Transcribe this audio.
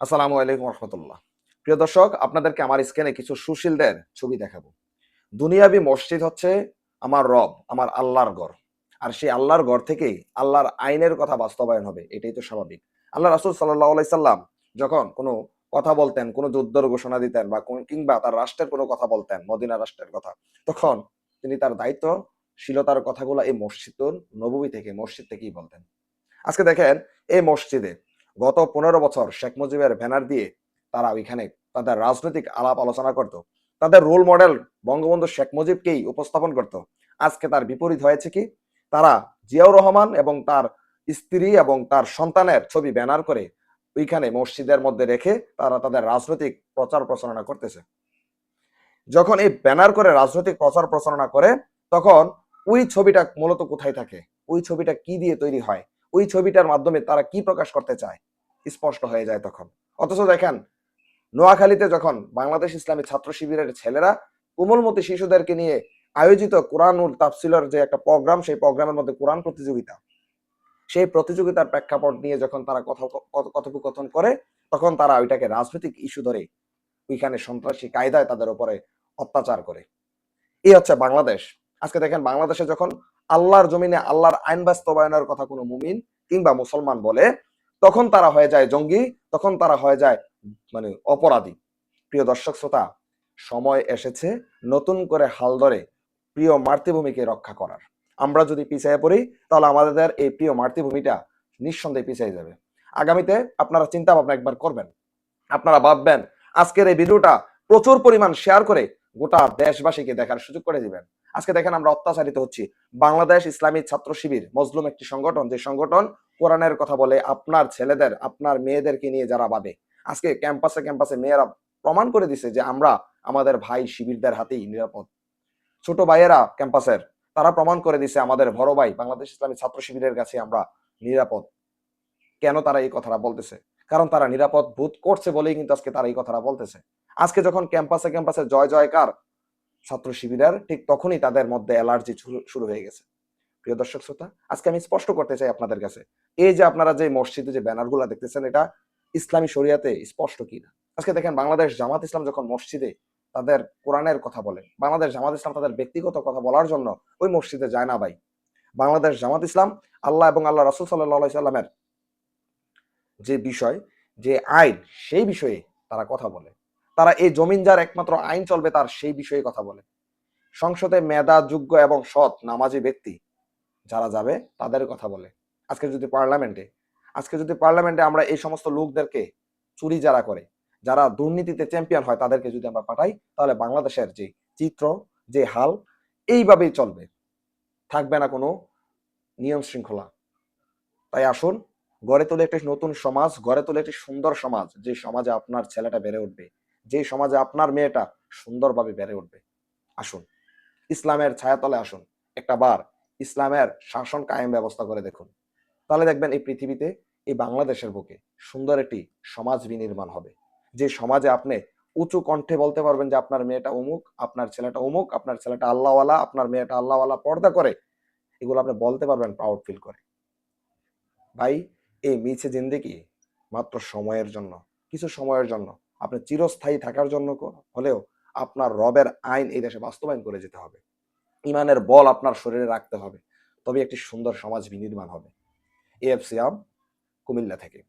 আসসালামু আলাইকুম রহমতুল্লাহ। প্রিয় দর্শক, আপনাদেরকে আমার স্ক্রিনে কিছু সুশীলদের ছবি দেখাবো। দুনিয়াবি মসজিদ হচ্ছে আমার রব, আমার আল্লাহর ঘর। আর সেই আল্লাহর ঘর থেকেই আল্লাহর আইনের কথা বাস্তবায়ন হবে, এটাই তো স্বাভাবিক। আল্লাহ রাসুল সাল্লাহ আলাইসাল্লাম যখন কোনো কথা বলতেন, কোনো যুদ্ধর ঘোষণা দিতেন বা কিংবা তার রাষ্ট্রের কোনো কথা বলতেন, মদিনা রাষ্ট্রের কথা, তখন তিনি তার দায়িত্বশীলতার কথাগুলো এই মসজিদ নবী থেকে, মসজিদ থেকেই বলতেন। আজকে দেখেন, এই মসজিদে গত পনেরো বছর শেখ মুজিবের ব্যানার দিয়ে তারা ওইখানে তাদের রাজনৈতিক আলাপ আলোচনা করত। তাদের রোল মডেল বঙ্গবন্ধু শেখ মুজিবকেই উপস্থাপন করত। আজকে তার বিপরীত হয়েছে কি? তারা জিয়াউর রহমান এবং তার স্ত্রী এবং তার সন্তানের ছবি ব্যানার করে ওইখানে মসজিদের মধ্যে রেখে তারা তাদের রাজনৈতিক প্রচার প্রচারণা করতেছে। যখন এই ব্যানার করে রাজনৈতিক প্রচার প্রচারণা করে, তখন ওই ছবিটা মূলত কোথায় থাকে? ওই ছবিটা কি দিয়ে তৈরি হয়? ওই ছবিটার মাধ্যমে তারা কি প্রকাশ করতে চায়? স্পষ্ট হয়ে যায় তখন। অথচ দেখেন, নোয়াখালীতে যখন বাংলাদেশ ইসলামী ছাত্র শিবিরের ছেলেরা কোমলমতি শিশুদেরকে নিয়ে আয়োজিত কোরআনুল তাফসিলের যে একটা প্রোগ্রাম, সেই প্রোগ্রামের মধ্যে কোরআন প্রতিযোগিতা, সেই প্রতিযোগিতার প্রেক্ষাপট নিয়ে যখন তারা কথা কথোপকথন করে, তখন তারা ওইটাকে রাজনৈতিক ইস্যু ধরে ওইখানে সন্ত্রাসী কায়দায় তাদের উপরে অত্যাচার করে। এই হচ্ছে বাংলাদেশ। আজকে দেখেন, বাংলাদেশে যখন আল্লাহর জমিনে আল্লাহর আইন বাস্তবায়নের কথা কোনো মুমিন কিংবা মুসলমান বলে তখন তারা হয়ে যায় জঙ্গি, তখন তারা হয়ে যায় মানে অপরাধী। প্রিয় দর্শক শ্রোতা, সময় এসেছে নতুন করে হাল ধরে প্রিয় মাতৃভূমিকে রক্ষা করার। আমরা যদি পিছিয়ে পড়ি, তাহলে আমাদের এই প্রিয় মাতৃভূমিটা নিঃসন্দেহে পিছিয়ে যাবে। আগামীতে আপনারা চিন্তা ভাবনা একবার করবেন। আপনারা ভাববেন, আজকের এই ভিডিওটা প্রচুর পরিমাণ শেয়ার করে গোটা দেশবাসীকে দেখার সুযোগ করে দিবেন। আজকে দেখেন আমরা অত্যাচারিত হচ্ছি। বাংলাদেশ ইসলামী ছাত্র শিবির, মজলুম একটি সংগঠন, যে সংগঠন কোরআনের কথা বলে আপনার ছেলেদের, আপনার মেয়েদেরকে নিয়ে যারা বাদে। আজকে ক্যাম্পাসে ক্যাম্পাসে মেয়েরা প্রমাণ করে দিছে যে আমরা আমাদের ভাই শিবিরদের হাতেই নিরাপদ। ছোট ভাইয়েরা ক্যাম্পাসের, তারা প্রমাণ করে দিছে আমাদের বড় ভাই বাংলাদেশ ইসলামী ছাত্র শিবিরের কাছে আমরা নিরাপদ। কেন তারা এই কথাটা বলতেছে? কারণ তারা নিরাপদ বোধ করছে বলেই কিন্তু আজকে তারা এই কথাটা বলতেছে। আজকে যখন ক্যাম্পাসে ক্যাম্পাসে জয় জয়কার ছাত্র শিবিরের ঠিক তখনই তাদের মধ্যে অ্যালার্জি শুরু হয়ে গেছে। প্রিয় দর্শক শ্রোতা, আজকে আমি স্পষ্ট করতে চাই আপনাদের কাছে, এই যে আপনারা যে মসজিদে যে ব্যানারগুলো দেখতেছেন, এটা ইসলামী শরিয়াতে স্পষ্ট কিনা? আজকে দেখেন, বাংলাদেশ জামাত ইসলাম যখন মসজিদে তাদের কোরআনের কথা বলে, বাংলাদেশ জামাত ইসলাম তাদের ব্যক্তিগত কথা বলার জন্য ওই মসজিদে যায় না ভাই। বাংলাদেশ জামাত ইসলাম আল্লাহ এবং আল্লাহ রাসুল সাল্লাহ সাল্লামের যে বিষয়, যে আইন, সেই বিষয়ে তারা কথা বলে। তারা এই জমিন যার একমাত্র আইন চলবে তার সেই বিষয়ে কথা বলে। সংসদে মেধা, যোগ্য এবং সৎ নামাজি ব্যক্তি যারা যাবে তাদের কথা বলে। আজকে যদি পার্লামেন্টে, আজকে যদি পার্লামেন্টে আমরা এই সমস্ত লোকদেরকে চুরি যারা করে, যারা দুর্নীতিতে চ্যাম্পিয়ন হয় তাদেরকে যদি আমরা পাঠাই, তাহলে বাংলাদেশের যে চিত্র, যে হাল, এইভাবেই চলবে। থাকবে না কোনো নিয়ম শৃঙ্খলা। তাই আসুন, গড়ে তোলে একটি নতুন সমাজ, গড়ে তোলে একটি সুন্দর সমাজ, যে সমাজে আপনার ছেলেটা বেড়ে উঠবে। যে সমাজে আপনার মেয়েটা সুন্দরভাবে বেড়ে উঠবে। আসুন, ইসলামের ছায়াতলে আসুন। একটা বার ইসলামের শাসন কায়েম ব্যবস্থা করে দেখুন। তাহলে দেখবেন এই পৃথিবীতে, এই বাংলাদেশের বুকে সুন্দর একটি সমাজ বিনির্মাণ হবে। যে সমাজে আপনি উঁচু কণ্ঠে বলতে পারবেন যে, আপনার মেয়েটা অমুক, আপনার ছেলেটা অমুক, আপনার ছেলেটা আল্লাহওয়ালা, আপনার মেয়েটা আল্লাহওয়ালা পর্দা করে। এগুলো আপনি বলতে পারবেন প্রাউড ফিল করে। ভাই, এই মিছে জিন্দেগি মাত্র সময়ের জন্য, কিছু সময়ের জন্য আপনি চিরস্থায়ী থাকার জন্য হলেও আপনার রবের আইন এই দেশে বাস্তবায়ন করে যেতে হবে। ইমানের বল আপনার শরীরে রাখতে হবে। তবে একটি সুন্দর সমাজ বিনির্মাণ হবে। এএফসিয়াম কুমিল্লা থেকে।